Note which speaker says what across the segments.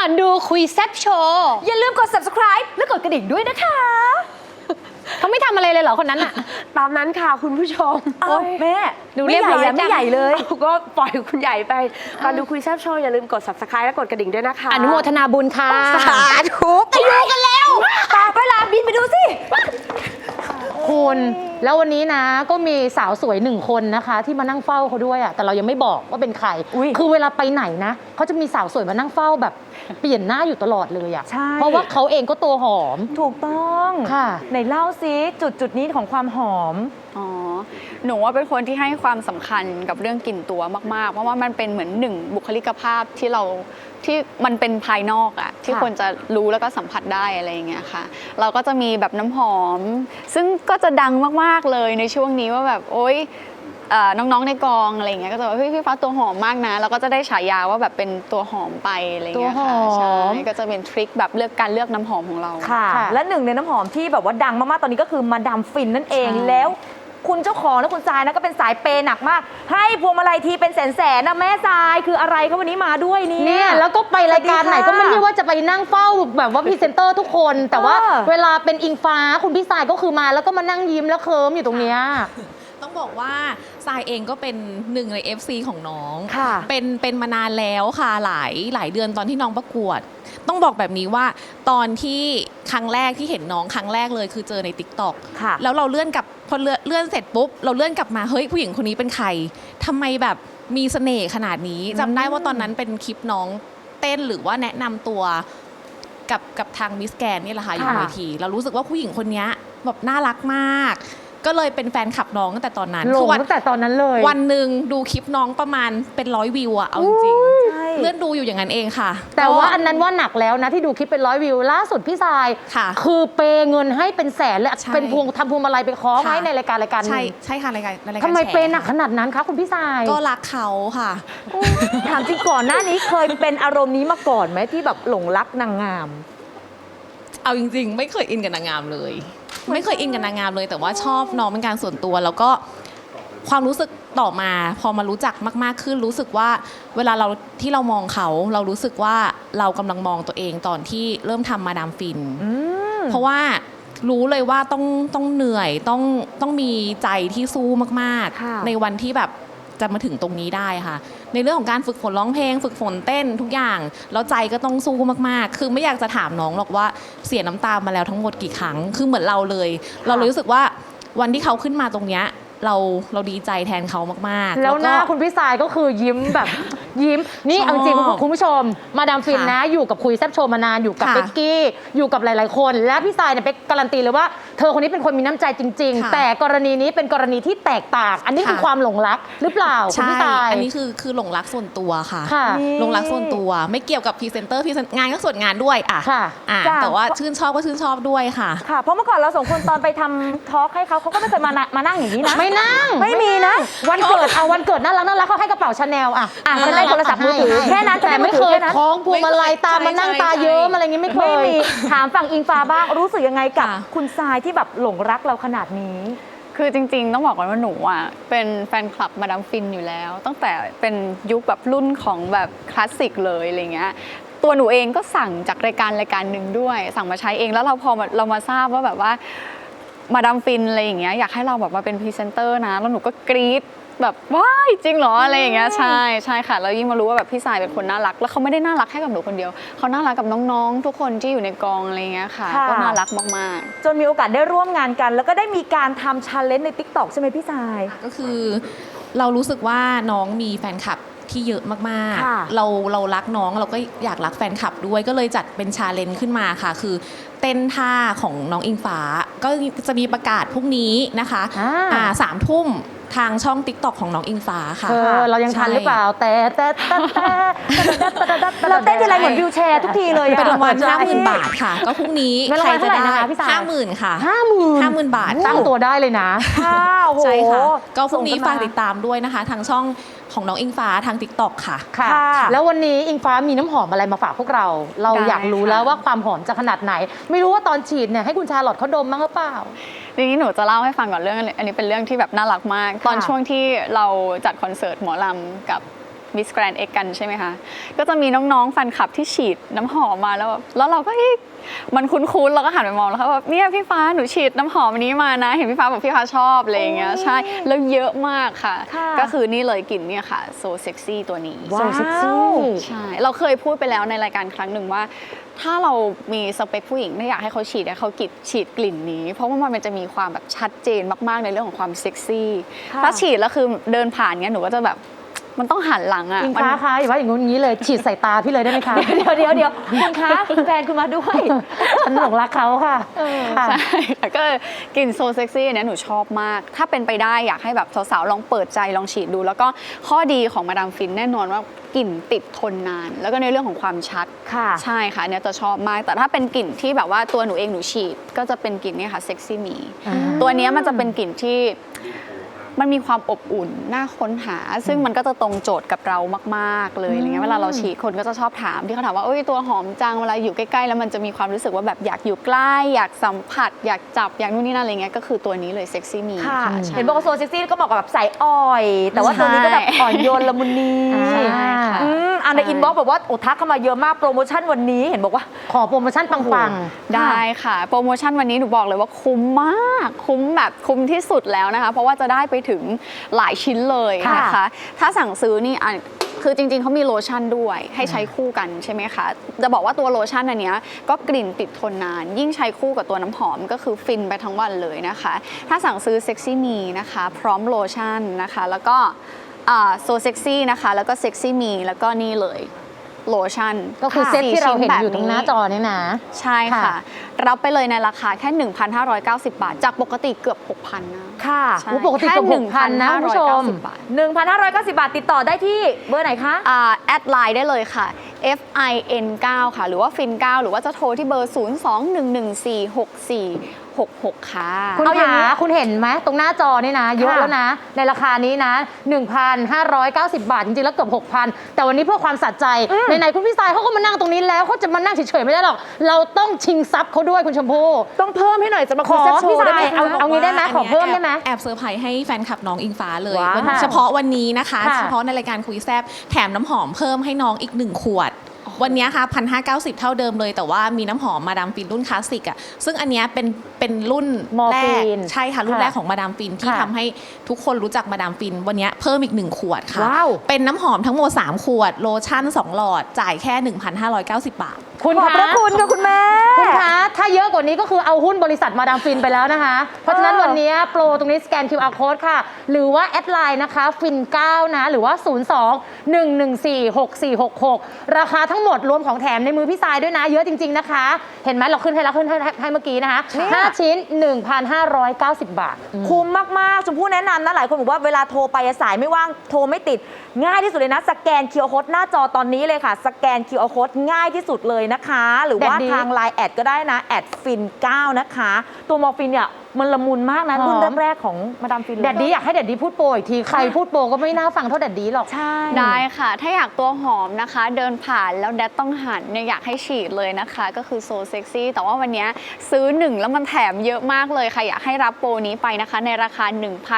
Speaker 1: อนดูคุยแซบโชว์
Speaker 2: อย่าลืมกด subscribe และกดกระดิ่งด้วยนะคะ
Speaker 1: เขาไม่ทำอะไรเลยเหรอคนนั้นอะ
Speaker 3: ตามนั้นค่ะคุณผู้ชม
Speaker 2: เอ้าแม่
Speaker 1: ดู
Speaker 2: ไม่
Speaker 1: เรียบ
Speaker 2: ใหญ่
Speaker 1: ร้อย
Speaker 2: อะไม่
Speaker 1: จัง
Speaker 2: ใหญ่เลย
Speaker 3: เอาก็ปล่อยคุณใหญ่ไปก่อนดูคุยแซบโชว์อย่าลืมกด subscribe และกดกระดิ่งด้วยนะคะ
Speaker 1: อนุโมทนาบุญค่ะ
Speaker 2: สาธุไปดูกันแล้วตามไปลาบินไปดูสิ
Speaker 1: คุณ แล้ววันนี้นะก็มีสาวสวยหนึ่งคนนะคะ ที่มานั่งเฝ้าเขาด้วยอะแต่เรายังไม่บอกว่าเป็นใคร
Speaker 2: อุ๊ย
Speaker 1: คือเวลาไปไหนนะเขาจะมีสาวสวยมานั่งเฝ้าแบบ เปลี่ยนหน้าอยู่ตลอดเลยอะ
Speaker 2: ใช่
Speaker 1: เพราะว่าเขาเองก็ตัวหอม
Speaker 2: ถูกต้อง
Speaker 1: ค่ะ
Speaker 2: ไหนเล่าซิจุดจุดนี้ของความหอม
Speaker 4: อ๋อ หนูว่าเป็นคนที่ให้ความสำคัญกับเรื่องกลิ่นตัวมาก ๆ เพราะว่ามันเป็นเหมือนหนึ่งบุคลิกภาพที่เราที่มันเป็นภายนอกอะที่
Speaker 1: ค่ะ
Speaker 4: คนจะรู้แล้วก็สัมผัสได้อะไรอย่างเงี้ยค่ะ เราก็จะมีแบบน้ำหอม ซึ่งก็จะดังมาก ๆ เลยในช่วงนี้ว่าแบบโอ๊ย เอ่อน้องๆในกองอะไรอย่างเงี้ยก็จะแบบเฮ้ยพี่ฟ้าตัวหอมมากนะแล้วก็จะได้ฉายาว่าแบบเป็นตัวหอมไปอะไรอย่างเงี้ยค่ะ
Speaker 1: ตัวหอม
Speaker 4: ใช่ก็จะเป็นทริคแบบเลือกการเลือกน้ำหอมของเรา
Speaker 2: ค่ะ
Speaker 1: ค่ะ
Speaker 2: และหนึ่งในน้ำหอมที่แบบว่าดังมากๆ ตอนนี้ก็คือมาดามฟินนั่นเอง
Speaker 4: ใช่
Speaker 2: แล้ว คุณเจ้าของและคุณทรายนะก็เป็นสายเปย์หนักมาก ให้พวงมาลัยทีเป็นแสนๆนะแม่ทรายคืออะไรคะวันนี้มาด้วยเนี่ย
Speaker 1: เนี่ยแล้วก็ไปรายการไหนก็ไม่ได้ว่าจะไปนั่งเฝ้าแบบว่าพรีเซนเตอร์ทุกคน แต่ว่า
Speaker 2: เออ
Speaker 1: เวลาเป็นอิงฟ้าคุณพี่สายก็คือมาแล้วก็มานั่งยิ้มแล้วเคิมอยู่ตรงเนี้ย
Speaker 5: ต้องบอกว่าทรายเองก็เป็นหนึ่งใน FC ของน้อง
Speaker 2: ค่ะ
Speaker 5: เป็นเป็นมานานแล้วค่ะหลายหลายเดือนตอนที่น้องประกวด ต้องบอกแบบนี้ว่าตอนที่ครั้งแรกที่เห็นน้องครั้งแรกเลยคือเจอใน t ิ k t o k
Speaker 2: ค่ะ
Speaker 5: แล้วเราเลื่อนกลับพอเลื่อนเลื่อนเสร็จปุ๊บเราเลื่อนกลับมาเฮ้ยผู้หญิงคนนี้เป็นใครทำไมแบบมีเสน่ห์ขนาดนี้จำได้ว่าตอนนั้นเป็นคลิปน้องเต้นหรือว่าแนะนำตัวกับกับทางมิสแกนนี่แหละค่ะอยู่บน
Speaker 2: ค่ะ
Speaker 5: เวที เรารู้สึกว่าผู้หญิงคนนี้แบบน่ารักมาก ก็เลยเป็นแฟนคลับน้องตั้งแต่ตอนนั้น
Speaker 1: หล
Speaker 5: คื
Speaker 1: ง
Speaker 5: อวัน
Speaker 1: ตั้งแต่ตอนนั้นเลย
Speaker 5: วันหนึ่งดูคลิปน้องประมาณเป็นร้อยวิวอะเอาจริง
Speaker 2: ใช่
Speaker 5: ๆเลื่อนดูอยู่อย่างนั้นเองค่ะ
Speaker 1: แต่ว่า
Speaker 5: ก็
Speaker 1: อันนั้นว่าหนักแล้วนะที่ดูคลิปเป็นร้อยวิวล่าสุดพี่สาย
Speaker 5: ค่ะ
Speaker 1: คือเปย์เงินให้เป็นแสนเลย
Speaker 5: ใช่
Speaker 1: เป็นพวงทำพวงมาลัยไปคล้อง
Speaker 5: ค่ะ
Speaker 1: ให้ในรายการรายการห
Speaker 5: ใช่
Speaker 1: นึ่ง
Speaker 5: ใช่ค่ะรายการรายการ
Speaker 1: ทำไม
Speaker 5: แฉ
Speaker 1: เปย์หนักขนาดนั้นคะคุณพี่สาย
Speaker 5: ก็รักเขาค่ะ
Speaker 2: ถามจริงก่อนหน้านี้เคยเป็นอารมณ์นี้มาก่อนไหมที่แบบหลงรักนางงาม
Speaker 5: เอาจริง ๆ ไม่เคยอินกับนางงามเลย ไม่เคยอินกับนางงามเลย แต่ว่าชอบน้องเป็นการส่วนตัว แล้วก็ความรู้สึกต่อมาพอมารู้จักมาก ๆ ขึ้นรู้สึกว่าเวลาเราที่เรามองเขา เรารู้สึกว่าเรากำลังมองตัวเองตอนที่เริ่มทำมาดามฟิน
Speaker 2: อืม
Speaker 5: เพราะว่ารู้เลยว่าต้องต้องเหนื่อยต้องต้องมีใจที่สู้มาก
Speaker 2: ค่ะ
Speaker 5: ๆในวันที่แบบ จะมาถึงตรงนี้ได้ค่ะ ในเรื่องของการฝึกฝนร้องเพลง ฝึกฝนเต้นทุกอย่าง แล้วใจก็ต้องสู้มากๆ คือไม่อยากจะถามน้องหรอกว่าเสียน้ำตามาแล้วทั้งหมดกี่ครั้ง คือเหมือนเราเลย เราเลยรู้สึกว่าวันที่เขาขึ้นมาตรงเนี้ยเราเราดีใจแทนเขามากๆ
Speaker 1: แล้วหน้าคุณพี่สายก็คือยิ้มแบบ ยิ้ม นี่
Speaker 5: ชอบ
Speaker 1: เอาจริงๆคุณผู้ชม มาดามฟิน
Speaker 5: ค่ะ
Speaker 1: นะ อยู่กับคุยแซบโชว์มานานอยู่กับ
Speaker 5: ค่ะ
Speaker 1: เป๊กกี้ อยู่กับหลาย ๆ คน และพี่สายเนี่ยเป๊กการันตีเลยว่า เธอคนนี้เป็นคนมีน้ำใจจริง
Speaker 5: ค่ะ
Speaker 1: ๆ แต่กรณีนี้เป็นกรณีที่แตกต่าง อันนี้คือ
Speaker 5: ค่ะ
Speaker 1: ความหลงรักหรือเปล่าคุณ
Speaker 5: ใช่
Speaker 1: พี่สาย
Speaker 5: อันนี้คือคือหลงรักส่วนตัวค่ะ
Speaker 1: ค่ะ
Speaker 2: นี่
Speaker 5: หลงรักส่วนตัว ไม่เกี่ยวกับพรีเซนเตอร์พรีเซนงานก็ส่วนงานด้วยอะ
Speaker 1: ค่ะ
Speaker 5: อะ
Speaker 2: จ้ะ
Speaker 5: แต่ว่าชื่นชอบก็ชื่นชอบด้วยค่ะ
Speaker 2: ค่ะ เพราะเมื่อก่อนเราสองคนตอนไปทำทอล์กให้เขาเขาก็ไม่เคยมานะมานั่งอย่างนี้นะ
Speaker 1: ไม่นั่ง
Speaker 2: ไม่มีนะ
Speaker 1: วันเกิดเอาวันเกิดน่ารักน่ารักเขาให้กระเป๋าชาแนลอะ
Speaker 2: อะฉันได้โทรศัพท์มือถือ
Speaker 1: ให้
Speaker 2: แค่นั้นฉัน
Speaker 1: แต่
Speaker 2: ได้มื
Speaker 1: ไม่
Speaker 2: อถื
Speaker 1: เค
Speaker 2: อยแค่นั้น
Speaker 1: คล้องพวงมาลัยตามมานั่งตาเยิ้มอะไรเงี้ยไม่เค
Speaker 2: ไม่
Speaker 1: ย
Speaker 2: มีถามฝั่งอิงฟ้าบ้างรู้สึกยังไงกับ
Speaker 5: ค่ะ
Speaker 2: คุณทรายที่แบบหลงรักเราขนาดนี้
Speaker 4: คือจริงๆ ต้องบอกก่อนว่าหนูอะเป็นแฟนคลับมาดามฟินอยู่แล้ว ตั้งแต่เป็นยุคแบบรุ่นของแบบคลาสสิกเลยอะไรเงี้ยตัวหนูเองก็สั่งจากรายการรายการหนึ่งด้วย สั่งมาใช้เองแล้วเราพอมาเรามาทราบว่าแบบว่า มาดามฟินอะไรอย่างเงี้ยอยากให้เราแบบมาเป็นพรีเซนเตอร์นะแล้วหนูก็กรี๊ดแบบว้ายจริงเหรออะไรอย่างเงี้ยใช่ใช่ค่ะแล้วยิ่งมารู้ว่าแบบพี่สายเป็นคนน่ารัก แล้วเขาไม่ได้น่ารักแค่กับหนูคนเดียวเขาน่ารักกับน้องๆ ทุกคนที่อยู่ในกองอะไรเงี้ยค่ะ
Speaker 2: ค่ะ
Speaker 4: ก็น่ารักมากๆ
Speaker 2: จนมีโอกาสได้ร่วมงานกัน แล้วก็ได้มีการทำชาเลนจ์ใน t ิ k t o k ใช่ไหมพี่ทราย
Speaker 5: ก็คือเรารู้สึกว่าน้องมีแฟนคลับที่เยอะมาก
Speaker 2: ค่ะ
Speaker 5: ๆ เราเรารักน้องเราก็อยากรักแฟนคลับด้วยก็เลยจัดเป็นชาเลนจ์ขึ้นมาค่ะ คือเต้นท่าของน้องอิงฟ้า ก็จะมีประกาศพรุ่งนี้นะคะ
Speaker 1: อ่า
Speaker 5: อ่าสามทุ่ม ทางช่อง t ิ k t o k ของน้องอิงฟ้าค่ะ
Speaker 1: เธอเรายังทันหรือเปล่า แต่แต่แต่แต่
Speaker 2: เราเต้นทีไรเหมือนวิวแชร์ทุกทีเลยอะ
Speaker 5: เป็นรางวัล
Speaker 2: ใช่
Speaker 5: ห้าหมื่นบาทค่ะ ก็พรุ่งนี้
Speaker 1: เงินรางวัลเท่าไหร่นะคะพี่สาย
Speaker 5: ห้าหมื่นค่ะ
Speaker 1: ห้าหมื่น
Speaker 5: ห้าหมื่นบาท
Speaker 1: ตั้งตัวได้เลยนะ
Speaker 2: ค่ะโอ้โห
Speaker 5: ใช่ค่ะ ก็พรุ่งนี้
Speaker 2: ส่
Speaker 5: ฝาก
Speaker 2: ม
Speaker 5: ติดตามด้วยนะคะ ทางช่องของน้องอิงฟ้าทาง t ิ k t o k ค่ะ
Speaker 1: ค่ะ
Speaker 2: ค่ะ
Speaker 1: แล้ววันนี้อิงฟ้ามีน้ำหอมอะไรมาฝากพวกเรา เรา
Speaker 4: ได้
Speaker 1: อยากรู้
Speaker 4: ค่ะ
Speaker 1: แล้วว่าความหอมจะขนาดไหน ไม่รู้ว่าตอนฉีดเนี่ยให้คุณชาลอตเขาดมบ้างหรือเปล่า
Speaker 4: ทีนี้หนูจะเล่าให้ฟังก่อนเรื่องอันนี้อันนี้เป็นเรื่องที่แบบน่ารักมาก ตอนช่วงที่เราจัดคอนเสิร์ตหมอลำกับมิสแกรนเอ็กกันใช่ไหมคะ ก็จะมีน้องๆแฟนคลับที่ฉีดน้ำหอมมาแล้วแบบแล้วเราก็เอ๊ะมันคุ้นๆเราก็หันไปมองแล้วค่ะแบบเนี่ยพี่ฟ้าหนูฉีดน้ำหอมอันนี้มานะ เห็นพี่ฟ้าบอกพี่ฟ้าชอบอะไรอย่างเงี้ยใช่แล้วเยอะมากค่ะ
Speaker 2: ค่ะ
Speaker 4: ก็คือนี่เลยกลิ่นเนี่ยค่ะโซเซ็กซี่ตัวนี้
Speaker 2: ว้าว
Speaker 4: ใช่เราเคยพูดไปแล้วในรายการครั้งหนึ่งว่า ถ้าเรามีสเปคผู้หญิงไม่อยากให้เขาฉีดให้เขากิดฉีดกลิ่นนี้ เพราะว่ามันจะมีความแบบชัดเจนมากๆในเรื่องของความเซ็กซี่
Speaker 2: ค่ะ
Speaker 4: ถ้าฉีดแล้วคือเดินผ่านเงี้ยหนูก็จะแบบ มันต้องหันหลังอะ
Speaker 1: อิง
Speaker 4: มัน
Speaker 1: ฟ้าคะอย่าว่าอย่างงู้นอย่างนี้เลยฉีดใส่ตาพี่เลยได้ไหมคะ
Speaker 2: เดี๋ยวเดี๋ยวเดี๋ยวคุณคะแฟนคุณมาด้วย
Speaker 1: ฉันหลงรักเขาค่ะค่ะ
Speaker 4: ใช่ค่ะก็กลิ่นโซเซ็กซี่เนี่ยหนูชอบมาก ถ้าเป็นไปได้อยากให้แบบสาวๆ ลองเปิดใจลองฉีดดู แล้วก็ข้อดีของมาดามฟินแน่นอนว่ากลิ่นติดทนนาน แล้วก็ในเรื่องของความชัด
Speaker 2: ค่ะ
Speaker 4: ใช่ค่ะอันเนี่ยจะชอบมาก แต่ถ้าเป็นกลิ่นที่แบบว่าตัวหนูเองหนูฉีด ก็จะเป็นกลิ่นเนี่ยค่ะเซ็กซี่มี
Speaker 1: อ่า
Speaker 4: ตัวเนี้ยมันจะเป็นกลิ่นที่ มันมีความอบอุ่นน่าค้นหา ซึ่งมันก็จะตรงโจทย์กับเรามาก ๆ เลยอะไรเงี้ยเวลาเราฉีดคนก็จะชอบถามที่เขาถามว่าเอ้ยตัวหอมจังเวลาอยู่ใกล้ๆแล้วมันจะมีความรู้สึกว่าแบบอยากอยู่ใกล้อยากสัมผัส อยากจับอยากนู่นนี่นั่นอะไรเงี้ยก็คือตัวนี้เลยเซ็กซี่มี
Speaker 2: ค่ะ
Speaker 4: ใช่
Speaker 2: เห็นบอกว่าโซเซ็กซี่ก็เหมาะกับแบบใส่อ่อย แต่ว่าตัวนี้ก็แบบอ่อนโยนละมุนนี
Speaker 1: ใช่
Speaker 4: ค่ะ
Speaker 2: อืมอันในอินบ็อกซ์บอกว่าโอ้ทักเข้ามาเยอะมากโปรโมชั่นวันนี้เห็นบอกว่า
Speaker 1: ขอโปรโมชั่นปัง
Speaker 4: ได้ค่ะ โปรโมชั่นวันนี้หนูบอกเลยว่าคุ้มมาก คุ้มแบบคุ้มที่สุดแล้วนะคะ เพราะว่าจะได้ไปถึงหลายชิ้นเลยนะคะ
Speaker 2: ค่ะ
Speaker 4: ถ้าสั่งซื้อนี่อะคือจริงๆ เขามีโลชั่นด้วยให้ใช้คู่กันใช่ไหมคะ จะบอกว่าตัวโลชั่นอันเนี้ยก็กลิ่นติดทนนาน ยิ่งใช้คู่กับตัวน้ำหอมก็คือฟินไปทั้งวันเลยนะคะ ถ้าสั่งซื้อเซ็กซี่มีนะคะ พร้อมโลชั่นนะคะ แล้วก็โซเซ็กซี่นะคะ แล้วก็เซ็กซี่มีแล้วก็นี่เลย โลชั่น
Speaker 1: ๆก็คือเซตที่เราเห็นอยู่ตรงหน้าจอนี่นะ
Speaker 4: ใช่ค่ะ
Speaker 1: ค่ะ
Speaker 4: รับไปเลยในราคาแค่ 1,590 บาท จากปกติเกือบ 6,000นะ
Speaker 2: ค่ะ
Speaker 4: ใช่
Speaker 1: โอ้ปกติเกือบ6,000นะคุณผู้ชม
Speaker 4: 1,590 บาท
Speaker 2: 1,590บาทติดต่อได้ที่เบอร์ไหนคะ
Speaker 4: อ่าแอดไลน์ได้เลยค่ะ F I N 9ค่ะ หรือว่าฟิน9หรือว่าจะโทรที่เบอร์02-114-6466 ค่ะ
Speaker 1: คุณ
Speaker 2: เอาอย่างนี้
Speaker 1: ขาคุณเห็นไหมตรงหน้าจอนี่นะ เยอะ
Speaker 2: ค่ะ
Speaker 1: แล้วนะ ในราคานี้นะ 1,590 บาท จริงๆ แล้วเกือบ6,000 แต่วันนี้เพื่อความสัตย์ใจไหนๆคุณพี่สายเขาก็มานั่งตรงนี้แล้วเขาจะมานั่งเฉยๆไม่ได้หรอก เราต้องชิงทรัพย์เขาด้วยคุณชมพู่
Speaker 2: ต้องเพิ่มให้หน่อยสำหรับ
Speaker 1: ขอ
Speaker 2: คุณแซ่บโช
Speaker 1: พี่
Speaker 2: ว์ได้
Speaker 1: สา
Speaker 2: ไหม
Speaker 1: ยเอา
Speaker 2: คะ
Speaker 1: เอางี้ได้ไหมขอเพิ่มได้ไหม
Speaker 5: แอบเซอร์ไพรส์ให้แฟนคลับน้องอิงฟ้าเลย
Speaker 2: ว้าว
Speaker 5: วันเฉพาะวันนี้นะคะ
Speaker 1: ค่ะ
Speaker 5: เฉพาะในรายการคุยแซบแถมน้ำหอมเพิ่มให้น้องอีกหนึ่งขวด วันนี้ค่ะพันห้าเก้าสิบเท่าเดิมเลย แต่ว่ามีน้ำหอมมาดามฟินรุ่นคลาสสิกอะซึ่งอันเนี้ยเป็นเป็นรุ่น
Speaker 1: มอร์
Speaker 5: แร
Speaker 1: ฟี
Speaker 5: ก
Speaker 1: น
Speaker 5: ใช่ค่ะรุ่น
Speaker 1: ค่ะ
Speaker 5: แรกของมาดามฟินที่
Speaker 1: ค่ะ
Speaker 5: ทำให้ทุกคนรู้จักมาดามฟิน วันนี้เพิ่มอีกหนึ่งขวดค่ะ
Speaker 2: ว้าว
Speaker 5: เป็นน้ำหอมทั้งหมด3ขวดโลชั่น2หลอดจ่ายแค่ 1,590 บาท
Speaker 1: คุณ
Speaker 2: ขอบพระคุณค่ะคุณแม่
Speaker 1: คุณคะถ้าเยอะกว่านี้ก็คือเอาหุ้นบริษัทมาดามฟินไปแล้วนะคะ เพราะฉะนั้นวันนี้โปรตรงนี้สแกน QR code ค่ะ หรือว่าแอดไลน์นะคะฟิน9นะหรือว่า 02 114 6466 ราคาทั้งหมดรวมของแถมในมือพี่สายด้วยนะ เยอะจริง ๆนะคะ เห็นไหมเราขึ้นให้แล้วขึ้นให้ให้เมื่อกี้นะคะ
Speaker 2: เนี่ย
Speaker 1: 5ชิ้น 1,590 บาท
Speaker 2: คุ้มมาก ๆ ชมพู่แนะนำนะหลายคนบอกว่าเวลาโทรไปสายไม่ว่างโทรไม่ติด ง่ายที่สุดเลยนะ สแกน QR Code หน้าจอตอนนี้เลยค่ะ สแกน QR Code ง่ายที่สุดเลยนะคะ หรือว่า
Speaker 1: แดดดี
Speaker 2: ทาง Line แอดก็ได้นะแอดฟิน9นะคะ ตัวมอร์ฟินเนี่ยมันละมุนมากนะ
Speaker 1: หอม
Speaker 2: รุ่นแรกๆของมาดามฟินเลย
Speaker 1: แดดดีอยากให้แดดดีพูดโปรอีกทีใครพูดโปรก็ไม่น่าฟังเท่าแดดดีหรอก
Speaker 2: ใช่
Speaker 4: ได้ค่ะ ถ้าอยากตัวหอมนะคะ เดินผ่านแล้วแดดต้องหันเนี่ยอยากให้ฉีดเลยนะคะ ก็คือโซเซ็กซี่ แต่ว่าวันนี้ซื้อหนึ่งแล้วมันแถมเยอะมากเลยค่ะ อยากให้รับโปรนี้ไปนะคะ ในราคา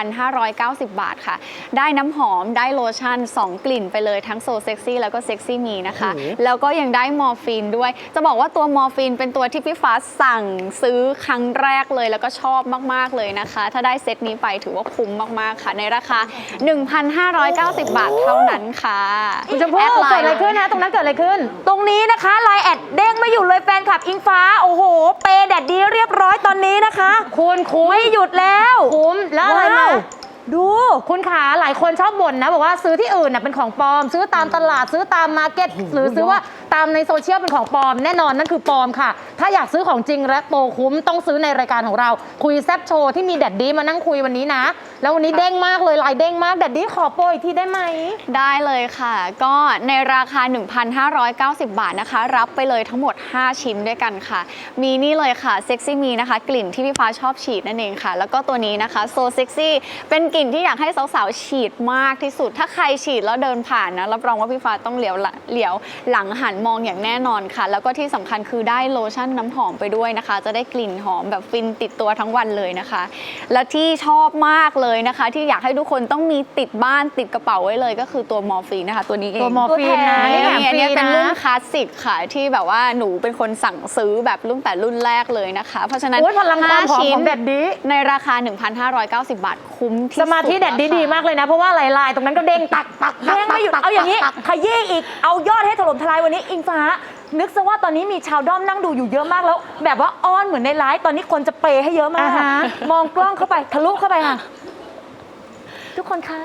Speaker 4: 1,590 บาทค่ะ ได้น้ำหอมได้โลชั่น 2 กลิ่นไปเลยทั้งโซเซ็กซี่แล้วก็เซ็กซี่มีนะคะแล้วก็ยังได้มอร์ฟีนด้วย จะบอกว่าตัวมอร์ฟีนเป็นตัวที่พี่ฟ้าสั่งซื้อครั้งแรกเลย แล้วก็ชอบมาก ๆ เลยนะคะ ถ้าได้เซตนี้ไปถือว่าคุ้มมาก ๆ ค่ะ ในราคา 1,590 บาทเท่านั้นค่ะ
Speaker 1: คุณชมพู่
Speaker 4: แอดล
Speaker 1: เกิด
Speaker 4: น์
Speaker 1: อะไรขึ้นนะตรงนั้นเกิดอะไรขึ้น
Speaker 2: ตรงนี้นะคะไลน์แอดเด้งไม่หยุดเลยแฟนคลับอิงฟ้า โอ้โห เปย์แดดดีเรียบร้อยตอนนี้นะคะ
Speaker 1: คุณคุ้ม
Speaker 2: ไม่หยุดแล้ว
Speaker 1: คุ้มแล้วอะไรมา
Speaker 2: ว้าวดู
Speaker 1: คุณขาหลายคนชอบบ่นนะ บอกว่าซื้อที่อื่นน่ะเป็นของปลอม ซื้อตามตลาดซื้อตามมาร์เก็ตหรือซื้อว่า ตามในโซเชียลเป็นของปลอมแน่นอนนั่นคือปลอมค่ะ ถ้าอยากซื้อของจริงและโปรคุ้มต้องซื้อในรายการของเรา คุยแซบโชว์ที่มีแดดดี้มานั่งคุยวันนี้นะ แล้ววันนี้เด้งมากเลยลายเด้งมากแดดดี้ขอโปรอีกทีได้ไหม
Speaker 4: ได้เลยค่ะ ก็ในราคา 1,590 บาทนะคะ รับไปเลยทั้งหมด 5 ชิ้นด้วยกันค่ะ มีนี่เลยค่ะเซ็กซี่มีนะคะ กลิ่นที่พี่ฟ้าชอบฉีดนั่นเองค่ะ แล้วก็ตัวนี้นะคะโซเซ็กซี่เป็นกลิ่นที่อยากให้สาวๆฉีดมากที่สุด ถ้าใครฉีดแล้วเดินผ่านนะรับรองว่าพี่ฟ้าต้องเหลียวหลังเหลียวหลังหันมองอย่างแน่นอนค่ะ แล้วก็ที่สำคัญคือได้โลชั่นน้ำหอมไปด้วยนะคะ จะได้กลิ่นหอมแบบฟินติดตัวทั้งวันเลยนะคะ และที่ชอบมากเลยเลยนะคะ ที่อยากให้ทุกคนต้องมีติดบ้านติดกระเป๋าไว้เลย ก็คือตัวมอร์ฟีนนะคะ ตัวนี้เอง
Speaker 1: ตัวมอร์ฟีนนะ
Speaker 4: อัน
Speaker 1: นี่
Speaker 4: นี้
Speaker 1: แถมฟ
Speaker 4: อัน
Speaker 1: รี
Speaker 4: นี้เป็น
Speaker 1: นะ
Speaker 4: รุ่นคลาสสิกค่ะที่แบบว่าหนูเป็นคนสั่งซื้อแบบรุ่นแต่รุ่นแรกเลยนะคะ เพราะฉะนั้น
Speaker 1: โอ้ยพลังความหอม
Speaker 4: 5ชิ้น
Speaker 1: ของแดดดี
Speaker 4: ในราคา 1,590 บาทคุ้มที่
Speaker 1: สมาธิแดดดีดีมากเลยนะเพราะว่าลายๆตรงนั้นก็เด้งตักตักตัก
Speaker 2: แย่งไม่หยุด
Speaker 1: ตัก
Speaker 2: เอาอย่างนี้
Speaker 1: ตัก
Speaker 2: ขยี้อีกเอายอดให้ถล่มทลายวันนี้อิงฟ้า นึกซะว่าตอนนี้มีชาวด้อมนั่งดูอยู่เยอะมากแล้ว แบบว่าอ้อนเหมือนในไลฟ์ตอนนี้คนจะเปย์ให้เยอะมาก
Speaker 1: อ่าฮะ
Speaker 2: มองกล้องเข้าไปทะลุเข้าไปค่ะ ทุกคนคะ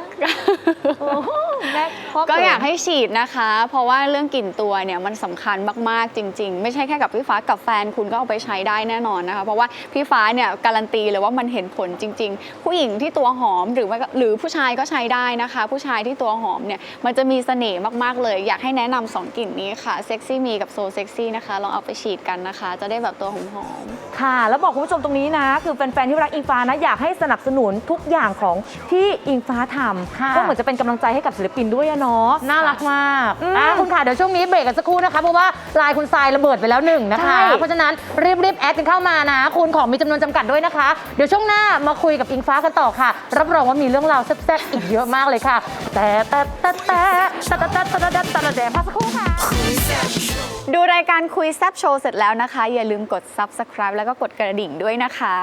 Speaker 2: โอ้โหแม่พ่
Speaker 4: ก็
Speaker 2: เขิน
Speaker 4: อยากให้ฉีดนะคะ เพราะว่าเรื่องกลิ่นตัวเนี่ยมันสำคัญมากๆจริง ๆ ไม่ใช่แค่กับพี่ฟ้ากับแฟนคุณก็เอาไปใช้ได้แน่นอนนะคะ เพราะว่าพี่ฟ้าเนี่ยการันตีเลยว่ามันเห็นผลจริง ๆ ผู้หญิงที่ตัวหอมหรือว่าหรือผู้ชายก็ใช้ได้นะคะ ผู้ชายที่ตัวหอมเนี่ยมันจะมีเสน่ห์มากๆเลย อยากให้แนะนำสองกลิ่นนี้ค่ะเซ็กซี่มีกับโซเซ็กซี่นะคะลองเอาไปฉีดกันนะคะ จะได้แบบตัวหอมๆ
Speaker 2: ค่ะ แล้วบอกคุณผู้ชมตรงนี้นะ คือแฟนๆที่รักอิงฟ้านะ อยากให้สนับสนุนทุกอย่างของที่อิงฟ้าท
Speaker 1: ค่ะำ
Speaker 2: ก็เหมือนจะเป็นกำลังใจให้กับศิลปินด้วยอะเนาะ
Speaker 1: น่ารักมาก
Speaker 2: อืม
Speaker 1: อะคุณค่ะ เดี๋ยวช่วงนี้เบรกกันสักครู่นะคะเพราะว่าลายคุณทรายระเบิดไปแล้วหนึ่งนะคะ
Speaker 2: ใช่
Speaker 1: เพราะฉะนั้นรีบๆแอดกันเข้ามานะ คุณของมีจำนวนจำกัดด้วยนะคะ เดี๋ยวช่วงหน้ามาคุยกับอิงฟ้ากันต่อค่ะ รับรองว่ามีเรื่องราวแซ่บๆอีกเยอะมากเลยค่ะ แต่แต่แต่แต่แต่แต่แต่แต่แต่แต่แต่พักสักครู่ค่ะ
Speaker 4: ดูรายการคุยแซบโชว์เสร็จแล้วนะคะ อย่าลืมกด subscribe แล้วก็กดกระดิ่งด้วยนะคะ